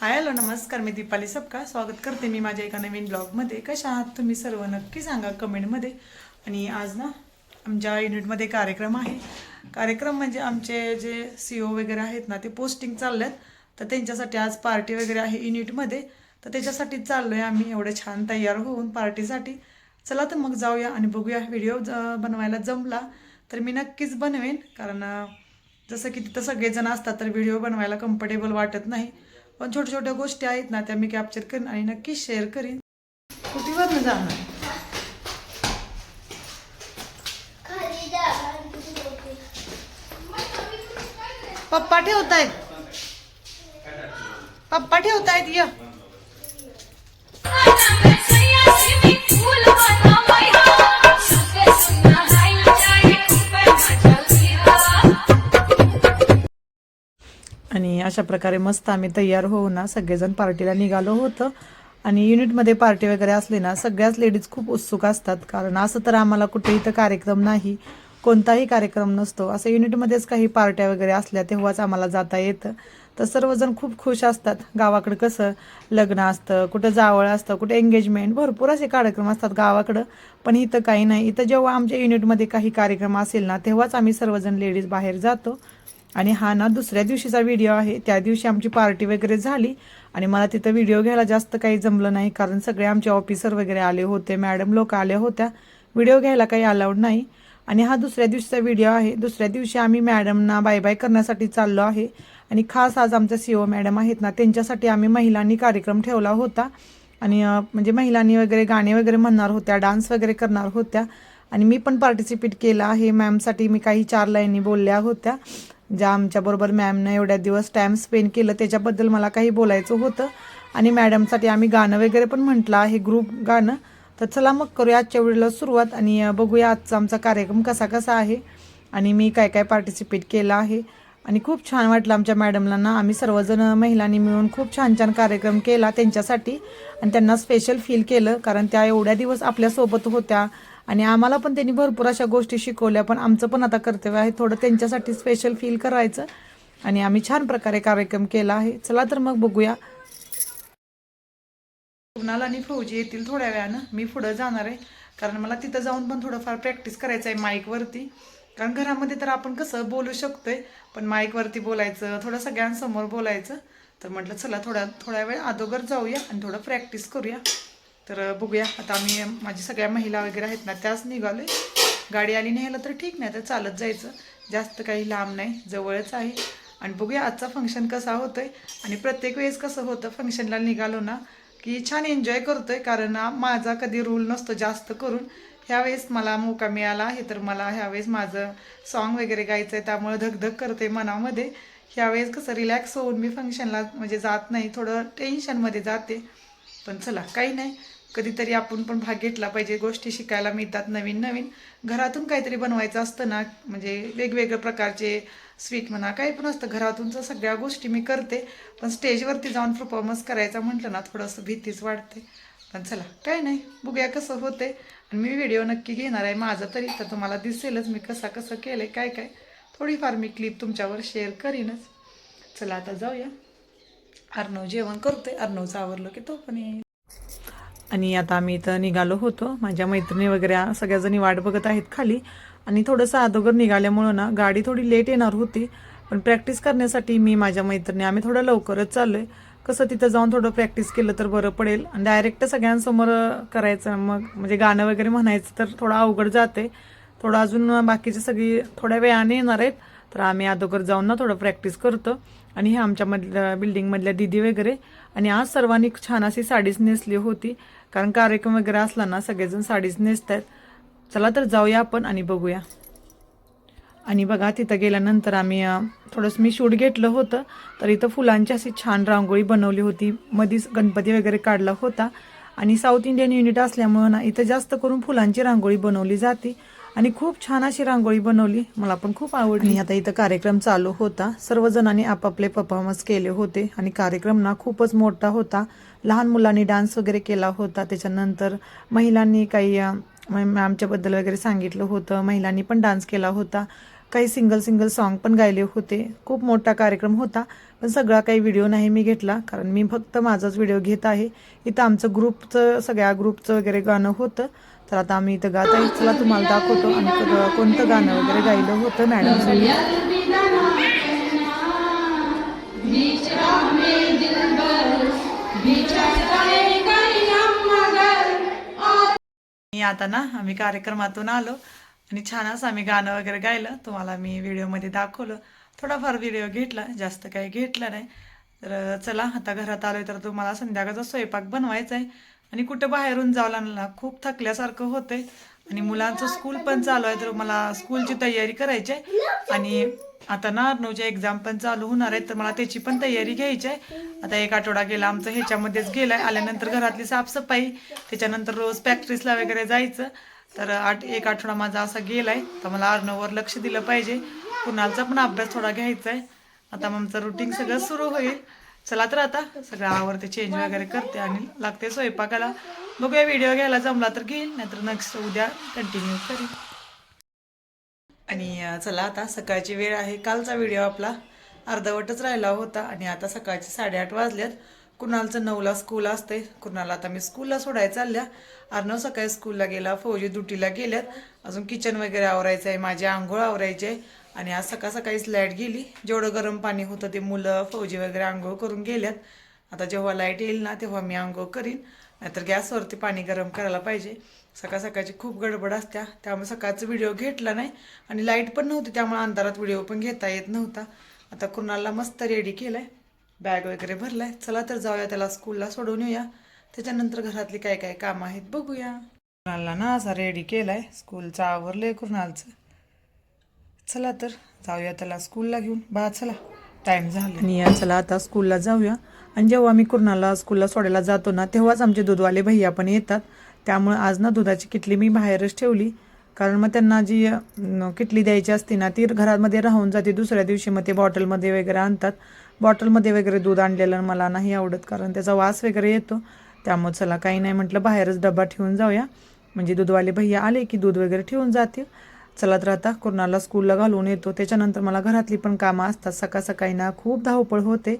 Hi hello नमस्कार मी दीपाली सबका स्वागत करते मी माझ्या एका नवीन ब्लॉगमध्ये. कशा आहात तुम्ही सर्व? नक्की सांगा कमेंटमध्ये. आणि आज ना आमच्या युनिटमध्ये कार्यक्रम आहे. कार्यक्रम म्हणजे आमचे जे सी ओ वगैरे आहेत ना ते पोस्टिंग चालल्यात. तर त्यांच्यासाठी आज पार्टी वगैरे आहे युनिटमध्ये. तर त्याच्यासाठी चाललो आहे आम्ही. एवढं छान तयार होऊन पार्टीसाठी चला तर मग जाऊया आणि बघूया. व्हिडिओ बनवायला जमला तर मी नक्कीच बनवेन. कारण जसं की तिथं सगळेजण असतात तर व्हिडिओ बनवायला कम्फर्टेबल वाटत नाही. पण छोट्या छोट्या गोष्टी आहेत ना त्या मी कॅप्चर करीन आणि नक्की शेअर करीन. कुठीवरनं जाणार? पप्पा ठेवतायत. पप्पा ठेवतायत या. अशा प्रकारे मस्त आम्ही तयार होऊ ना सगळेजण पार्टीला निघालो होतं. आणि युनिटमध्ये पार्टी वगैरे असली ना सगळ्याच लेडीज खूप उत्सुक असतात. कारण असं तर आम्हाला कुठे इथं कार्यक्रम नाही कोणताही कार्यक्रम नसतो. असं युनिटमध्येच काही पार्ट्या वगैरे असल्या तेव्हाच आम्हाला जाता येतं. तर सर्वजण खूप खुश असतात. गावाकडं कसं लग्न असतं कुठं जावळ असतं कुठं एंगेजमेंट भरपूर असे कार्यक्रम असतात गावाकडं. पण इथं काही नाही. इथं जेव्हा आमच्या युनिटमध्ये काही कार्यक्रम असेल ना तेव्हाच आम्ही सर्वजण लेडीज बाहेर जातो. आणि हा ना दुसऱ्या दिवशीचा व्हिडिओ आहे. त्या दिवशी आमची पार्टी वगैरे झाली आणि मला तिथं व्हिडिओ घ्यायला जास्त काही जमलं नाही कारण सगळे आमचे ऑफिसर वगैरे आले होते मॅडम लोक आल्या होत्या. व्हिडिओ घ्यायला काही अलाउड नाही. आणि हा दुसऱ्या दिवशीचा व्हिडिओ आहे. दुसऱ्या दिवशी आम्ही मॅडमना बाय बाय करण्यासाठी चाललो आहे. आणि खास आज आमच्या सी ओ मॅडम आहेत ना त्यांच्यासाठी आम्ही महिलांनी कार्यक्रम ठेवला होता. आणि म्हणजे महिलांनी वगैरे गाणे वगैरे म्हणणार होत्या डान्स वगैरे करणार होत्या. आणि मी पण पार्टिसिपेट केलं आहे. मॅमसाठी मी काही चार लाईनी बोलल्या होत्या. ज्या आमच्याबरोबर मॅमनं एवढ्या दिवस टाईम स्पेंड केलं त्याच्याबद्दल मला काही बोलायचं होतं. आणि मॅडमसाठी आम्ही गाणं वगैरे पण म्हटलं आहे ग्रुप गाणं. तर चला मग करूया आजच्या वेळेला सुरुवात आणि बघूया आजचा आमचा कार्यक्रम कसा कसा आहे. आणि मी काय काय पार्टिसिपेट केलं आहे. आणि खूप छान वाटलं आमच्या मॅडमला ना. आम्ही सर्वजण महिलांनी मिळून खूप छान छान कार्यक्रम केला त्यांच्यासाठी. आणि त्यांना स्पेशल फील केलं कारण त्या एवढ्या दिवस आपल्यासोबत होत्या. आणि आम्हाला पण त्यांनी भरपूर अशा गोष्टी शिकवल्या पण आमचं पण आता कर्तव्य आहे थोडं त्यांच्यासाठी स्पेशल फील करायचं. आणि आम्ही छान प्रकारे कार्यक्रम केला आहे. चला तर मग बघूया. कुणाल आणि फौजी येतील थोड्या वेळानं. मी पुढं जाणार आहे. कारण मला तिथं जाऊन पण थोडंफार प्रॅक्टिस करायचं आहे माईकवरती कारण घरामध्ये तर आपण कसं बोलू शकतोय पण माईकवरती बोलायचं थोडं सगळ्यांसमोर बोलायचं. तर म्हटलं चला थोडा थोड्या वेळ अगोदर जाऊया आणि थोडं प्रॅक्टिस करूया. तर बघूया. आता आम्ही माझी सगळ्या महिला वगैरे आहेत ना त्याच निघालो गाडी आली न्यायला तर ठीक नाही तर चालत जायचं. जास्त काही लांब नाही जवळच आहे. आणि बघूया आजचा फंक्शन कसा होतो आहे आणि प्रत्येक वेळेस कसं होतं फंक्शनला निघालो ना की छान एन्जॉय करतो आहे कारण माझा कधी रूल नसतो जास्त करून. ह्यावेळेस मला मोका मिळाला आहे तर मला ह्यावेळेस माझं सॉन्ग वगैरे गायचं आहे त्यामुळे धगधग करते मनामध्ये. ह्यावेळेस कसं रिलॅक्स होऊन मी फंक्शनला म्हणजे जात नाही थोडं टेन्शनमध्ये जाते. पण चला काही नाही. कधीतरी आपण पण भाग घेतला पाहिजे गोष्टी शिकायला मिळतात नवीन नवीन. घरातून काहीतरी बनवायचं असतं ना म्हणजे वेगवेगळ्या प्रकारचे स्वीट म्हणा काही पण असतं. घरातून सगळ्या गोष्टी मी करते पण स्टेजवरती जाऊन परफॉर्मन्स करायचा म्हटलं ना थोडंसं भीतीच वाटते पण चला काय नाही बघूया कसं होते. आणि मी व्हिडिओ नक्की घेणार आहे. माझा तरी तर तुम्हाला दिसेलच मी कसा कसं केलं आहे काय काय. थोडीफार मी क्लिप तुमच्यावर शेअर करीनच. चला आता जाऊया. अर्णव जेवण करतोय. अर्णवचं आवरलं की तो पण येईल. आणि आता आम्ही इथं निघालो होतो. माझ्या मैत्रिणी वगैरे सगळ्याजणी वाट बघत आहेत खाली. आणि थोडंसं अगोदर निघाल्यामुळं ना गाडी थोडी लेट येणार होती. पण प्रॅक्टिस करण्यासाठी मी माझ्या मैत्रिणी आम्ही थोडं लवकरच चाललोय. कसं तिथं जाऊन थोडं प्रॅक्टिस केलं तर बरं पडेल. आणि डायरेक्ट सगळ्यांसमोर करायचं मग म्हणजे गाणं वगैरे म्हणायचं तर थोडं अवघड जाते थोडं अजून बाकीचे सगळी थोड्या वेळाने येणार आहेत. तर आम्ही अगोदर जाऊन ना थोडं प्रॅक्टिस करतो. आणि हे आमच्यामधल्या बिल्डिंगमधल्या दिदी वगैरे. आणि आज सर्वांनी छान अशी साडीच नेसली होती. कारण कार्यक्रम वगैरे असला ना सगळेजण साडीच नेसतात. चला तर जाऊया आपण आणि बघूया. आणि बघा तिथं गेल्यानंतर आम्ही थोडंसं मी शूट घेतलं होतं तर इथं फुलांची अशी छान रांगोळी बनवली होती. मधीच गणपती वगैरे काढला होता. आणि साऊथ इंडियन युनिट असल्यामुळं ना इथं जास्त करून फुलांची रांगोळी बनवली जाते. आणि खूप छान अशी रांगोळी बनवली. मला पण खूप आवडली. आता इथं कार्यक्रम चालू होता. सर्वजणांनी आपापले परफॉर्मन्स केले होते आणि कार्यक्रम ना खूपच मोठा होता. लहान मुलांनी डान्स वगैरे केला होता. त्याच्यानंतर महिलांनी काही अं, आमच्याबद्दल वगैरे सांगितलं होतं. महिलांनी पण डान्स केला होता. काही सिंगल सिंगल सॉन्ग पण गायले होते. खूप मोठा कार्यक्रम होता. पण सगळा काही व्हिडिओ नाही मी घेतला. कारण मी फक्त माझाच व्हिडिओ घेत आहे. इथं आमचं ग्रुपचं सगळ्या ग्रुपचं वगैरे गाणं होतं. तर आता आम्ही इथं गात आहे. चला तुम्हाला दाखवतो आणि कोणतं गाणं वगैरे गायलं होतं मॅडम. मी आता ना आम्ही कार्यक्रमातून आलो आणि छान असं आम्ही गाणं वगैरे गायलं. तुम्हाला मी व्हिडिओमध्ये दाखवलं. थोडाफार व्हिडिओ घेतला जास्त काही घेतला नाही. तर चला आता घरात आलोय तर तुम्हाला संध्याकाळचा स्वयंपाक बनवायचा आहे आणि कुठं बाहेरून जावं ना खूप थकल्यासारखं होतंय. आणि मुलांचं स्कूल पण चालू आहे तर मला स्कूलची तयारी करायची आहे. आणि आता ना अर्णवच्या एक्झाम पण चालू होणार आहेत तर मला त्याची पण तयारी घ्यायची आहे. आता एक आठवडा गेला आमचा ह्याच्यामध्येच गेलाय. आल्यानंतर घरातली साफसफाई त्याच्यानंतर रोज प्रॅक्टिसला वगैरे जायचं. तर आठ एक आठवडा माझा असा गेलाय तर मला अर्णववर लक्ष दिलं पाहिजे. कुणालचा पण अभ्यास थोडा घ्यायचा आहे आता आमचं रुटीन सगळं सुरू होईल. चला तर आता सगळं आवडते चेंज वगैरे करते आणि लागते स्वयंपाकाला. बघूया व्हिडिओ घ्यायला जमला तर घेईल नाहीतर नेक्स्ट उद्या कंटिन्यू करेल आणि चला आता सकाळची वेळ आहे. कालचा व्हिडिओ आपला अर्धवटच राहिला होता आणि आता सकाळचे साडेआठ वाजल्यात कुणालचं नऊला स्कूल असते. कुणाला आता मी स्कूलला सोडायला चालल्या. अर्णव सकाळी स्कूलला गेला फौजी ड्युटीला गेल्यात. अजून किचन वगैरे आवरायचं आहे माझी आंघोळ आवरायची आहे. आणि आज सकाळ सकाळीच लाइट गेली. जेवढं गरम पाणी होतं ते मुलं फौजी वगैरे आंघोळ करून गेल्यात. आता जेव्हा लाइट येईल ना तेव्हा मी आंघोळ करीन. नाहीतर गॅसवरती पाणी गरम करायला पाहिजे. सकाळ सकाळची खूप गडबड असत्या. त्यामुळे सकाळचा व्हिडिओ घेतला नाही आणि लाइट पण नव्हती त्यामुळे अंधारात व्हिडिओ पण घेता येत नव्हता. आता कुणाला मस्त रेडी केलाय. बॅग वगैरे भरलाय. चला तर जाऊया त्याला स्कूलला सोडून येऊया. त्याच्यानंतर घरातली काय काय कामं आहेत बघूया. कुणाला ना असा रेडी केलाय. स्कूलचं आवरलंय कुणालचं चला तर जाऊया त्याला स्कूलला घेऊन. बा चला. टाइम झाला. आणि या चला आता स्कूलला जाऊया. आणि जेव्हा मी कुर्णाला स्कूलला सोडायला जातो ना तेव्हाच आमचे दूधवाले भैया पण येतात. त्यामुळे आज ना दुधाची किटली मी बाहेरच ठेवली. कारण मग त्यांना जी किटली द्यायची असते ना ती घरामध्ये राहून जाते. दुसऱ्या दिवशी मग ते बॉटलमध्ये वगैरे आणतात. बॉटलमध्ये वगैरे दूध आणलेलं मला नाही आवडत कारण त्याचा वास वगैरे येतो. त्यामुळे चला काही नाही म्हटलं बाहेरच डबा ठेवून जाऊया. म्हणजे दूधवाले भैया आले की दूध वगैरे ठेवून जातील. चला तर आता कुर्णाला स्कूलला घालून येतो. त्याच्यानंतर मला घरातली पण कामं असतात. सकाळ सकाळी ना खूप धावपळ होते.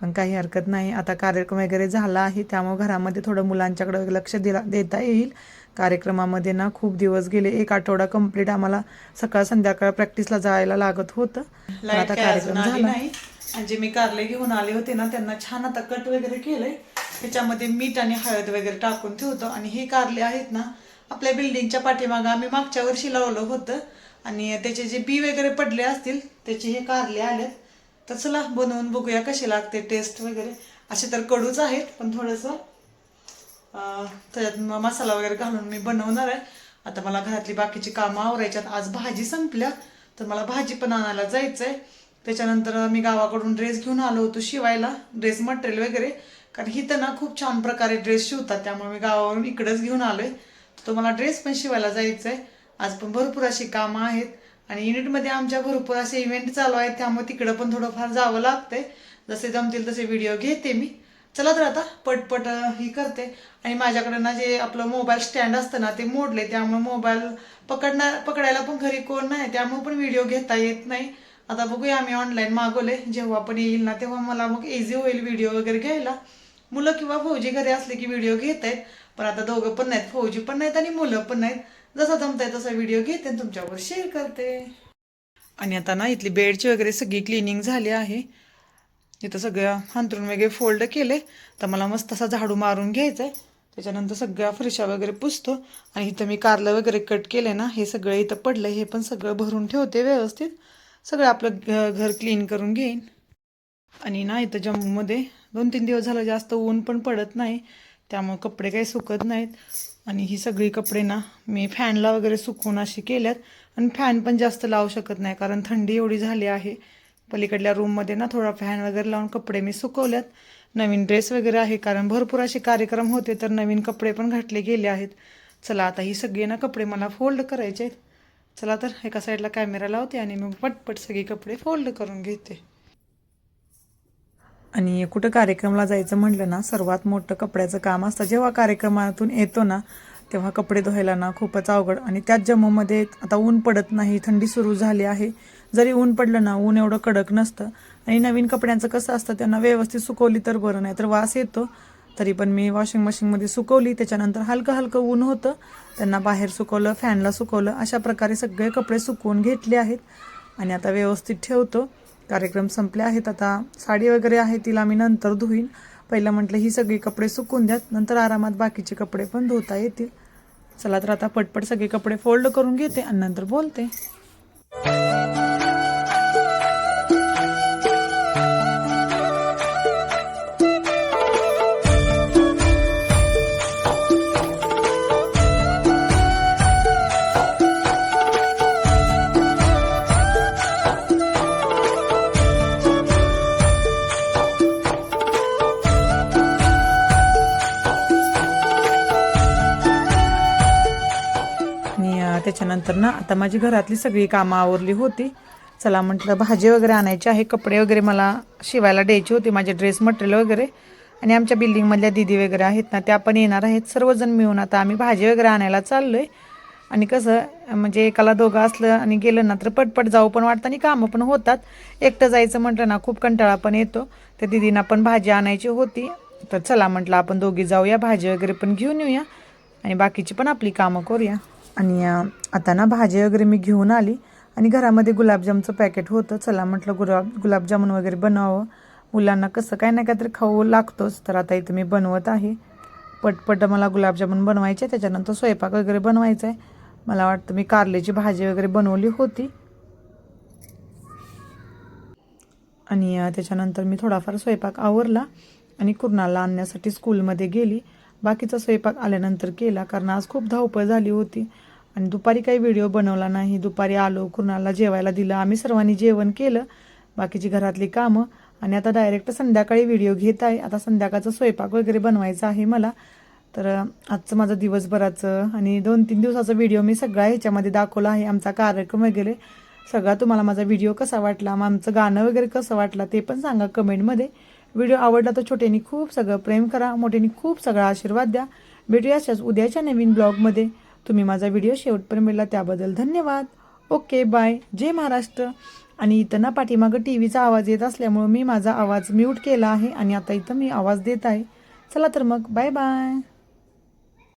पण काही हरकत नाही. आता कार्यक्रम वगैरे झाला आहे. त्यामुळे घरामध्ये थोडं मुलांच्याकडे लक्ष दिला देता येईल. कार्यक्रमामध्ये ना खूप दिवस गेले. एक आठवडा कंप्लीट आम्हाला सकाळ संध्याकाळ प्रॅक्टिसला जायला लागत होतं. आता कार्यक्रम झाला. आणि जे मी कारले घेऊन आले होते ना त्यांना छान आता कट वगैरे केलंय. त्याच्यामध्ये मीठ आणि हळद वगैरे टाकून ठेवतो. आणि हे कारले आहेत ना आपल्या बिल्डिंगच्या पाठीमागं आम्ही मागच्या वर्षी लावलं होतं. आणि त्याचे जे बी वगैरे पडले असतील त्याचे हे कारले आलेत. तर चला बनवून बघूया कशी लागते टेस्ट वगैरे. असे तर कडूच आहेत पण थोडंसं त्याच्यात मसाला वगैरे घालून मी बनवणार आहे. आता मला घरातली बाकीची कामं आवरायच्यात आज भाजी संपल्या तर मला भाजी पण आणायला जायचं आहे त्याच्यानंतर मी गावाकडून ड्रेस घेऊन आलो होतो शिवायला ड्रेस मटेरियल वगैरे. कारण ही ना खूप छान प्रकारे ड्रेस शिवतात त्यामुळे मी गावावरून इकडंच घेऊन आलो आहे तो मला ड्रेस पण शिवायला जायचं आहे आज पण भरपूर अशी कामं आहेत. आणि युनिटमध्ये आमच्या भरपूर असे इव्हेंट चालू आहेत त्यामुळे तिकडं पण थोडंफार जावं लागतंय. जसे जमतील तसे व्हिडिओ घेते मी. चला तर आता पटपट ही करते. आणि माझ्याकडे ना जे आपलं मोबाईल स्टँड असतं ना ते मोडले त्यामुळे मोबाईल पकडणार पकडायला पण घरी कोण नाही. त्यामुळे पण व्हिडिओ घेता येत नाही. आता बघूया आम्ही ऑनलाईन मागवले जेव्हा पण येईल ना तेव्हा मला मग इझी होईल व्हिडिओ वगैरे घ्यायला. मुलं किंवा फौजी घरी असले की व्हिडिओ घेत आहेत पण आता दोघं पण नाहीत फौजी पण नाहीत आणि मुलं पण नाहीत. जसा जमताय तसा व्हिडिओ घेते आणि तुमच्यावर शेअर करते. आणि आता ना इथली बेडची वगैरे सगळी क्लिनिंग झाली आहे. इथं सगळं अंतरून वगैरे फोल्ड केले तर मला मस्त असा झाडू मारून घ्यायचा आहे त्याच्यानंतर सगळ्या फरशा वगैरे पुसतो. आणि इथं मी कारलं वगैरे कट केले ना हे सगळं इथं पडलं हे पण सगळं भरून ठेवते व्यवस्थित. सगळं आपलं घ- घर क्लीन करून घेईन. आणि ना इथं जम्मूमध्ये दोन तीन दिवस झालं जास्त ऊन पण पडत नाही त्यामुळे कपडे काही सुकत नाहीत. आणि ही सगळी कपडे ना मी फॅनला वगैरे सुकवून अशी केल्यात. आणि फॅन पण जास्त लावू शकत नाही कारण थंडी एवढी झाली आहे. पलीकडल्या रूममध्ये ना थोडा फॅन वगैरे लावून कपडे मी सुकवल्यात. नवीन ड्रेस वगैरे आहे कारण भरपूर असे कार्यक्रम होते तर नवीन कपडे पण घातले गेले आहेत. चला आता ही सगळी ना कपडे मला फोल्ड करायचे आहेत. चला तर एका साईडला कॅमेरा लावते आणि मी पटपट सगळी कपडे फोल्ड करून घेते. आणि कुठं कार्यक्रमाला जायचं म्हटलं ना सर्वात मोठं कपड्याचं काम असतं. जेव्हा कार्यक्रमातून येतो ना तेव्हा कपडे धुवायला ना खूपच अवघड. आणि त्याच जम्मूमध्ये आता ऊन पडत नाही थंडी सुरू झाली आहे. जरी ऊन पडलं ना ऊन एवढं कडक नसतं. आणि नवीन कपड्यांचं कसं असतं त्यांना व्यवस्थित सुकवली तर बरं नाही तर वास येतो. तरी पण मी वॉशिंग मशीनमध्ये सुकवली त्याच्यानंतर हलकं हलकं ऊन होतं. त्यांना बाहेर सुकवलं फॅनला सुकवलं अशा प्रकारे सगळे कपडे सुकवून घेतले आहेत. आणि आता व्यवस्थित ठेवतो. कार्यक्रम संपले आहेत. आता साडी वगैरे आहे तिला मी नंतर धुईन. पहिलं म्हटलं ही सगळी कपडे सुकून द्यात. नंतर आरामात बाकीचे कपडे पण धुता येतील. चला तर आता पटपट सगळे कपडे फोल्ड करून घेते आणि नंतर बोलते. अं, ना आता माझी घरातली सगळी कामं आवरली होती. चला म्हटलं भाजी वगैरे आणायची आहे कपडे वगैरे मला शिवायला द्यायची होती माझे ड्रेस मटेरियल वगैरे. आणि आमच्या बिल्डिंगमधल्या दिदी वगैरे आहेत ना त्या पण येणार आहेत सर्वजण मिळून. आता आम्ही भाजी वगैरे आणायला चाललो आहे आणि कसं म्हणजे एकाला दोघं असलं आणि गेलं ना तर पटपट जाऊ पण वाटतं आणि कामं पण होतात. एकटं जायचं म्हटलं ना खूप कंटाळा पण येतो. त्या दिदींना पण भाजी आणायची होती. तर चला म्हटलं आपण दोघी जाऊया भाजी वगैरे पण घेऊन येऊया. आणि बाकीची पण आपली कामं करूया. आणि आता ना भाजी वगैरे मी घेऊन आली आणि घरामध्ये गुलाबजामचं पॅकेट होतं. चला म्हटलं गुलाब गुलाबजामुन वगैरे बनवावं. मुलांना कसं काय ना काहीतरी खाऊ लागतोच तर आता इथं मी बनवत आहे. पटपट मला गुलाबजामुन बनवायचे त्याच्यानंतर स्वयंपाक वगैरे बनवायचा आहे. मला वाटतं मी कारल्याची भाजी वगैरे बनवली होती. आणि त्याच्यानंतर मी थोडाफार स्वयंपाक आवरला आणि कुरणाला आणण्यासाठी स्कूलमध्ये गेली. बाकीचा स्वयंपाक आल्यानंतर केला कारण आज खूप धावपळ झाली होती. आणि दुपारी काही व्हिडिओ बनवला नाही. दुपारी आलो कुणाला जेवायला दिलं. आम्ही सर्वांनी जेवण केलं बाकीची घरातली कामं. आणि आता डायरेक्ट संध्याकाळी व्हिडिओ घेत आहे. आता संध्याकाळचा स्वयंपाक वगैरे बनवायचा आहे मला. तर आजचं माझं दिवसभराचं आणि दोन तीन दिवसाचा व्हिडिओ मी सगळा ह्याच्यामध्ये दाखवला आहे. आमचा कार्यक्रम वगैरे सगळा तुम्हाला माझा व्हिडिओ कसा वाटला मग आमचं गाणं वगैरे कसं वाटलं ते पण सांगा कमेंटमध्ये. व्हिडिओ आवडला तर छोट्यानी खूप सगळं प्रेम करा मोठ्यानी खूप सगळा आशीर्वाद द्या. भेटूयाच्याच अशाच उद्याच्या नवीन ब्लॉगमध्ये. तुम्ही माझा व्हिडिओ शेवटपर्यंत मिळला त्याबद्दल धन्यवाद. Okay bye. जय महाराष्ट्र. आणि इथं ना पाठीमागं टी व्हीचा आवाज येत असल्यामुळं मी माझा आवाज म्यूट केला आहे आणि आता इथं मी आवाज देत आहे. चला तर मग बाय बाय.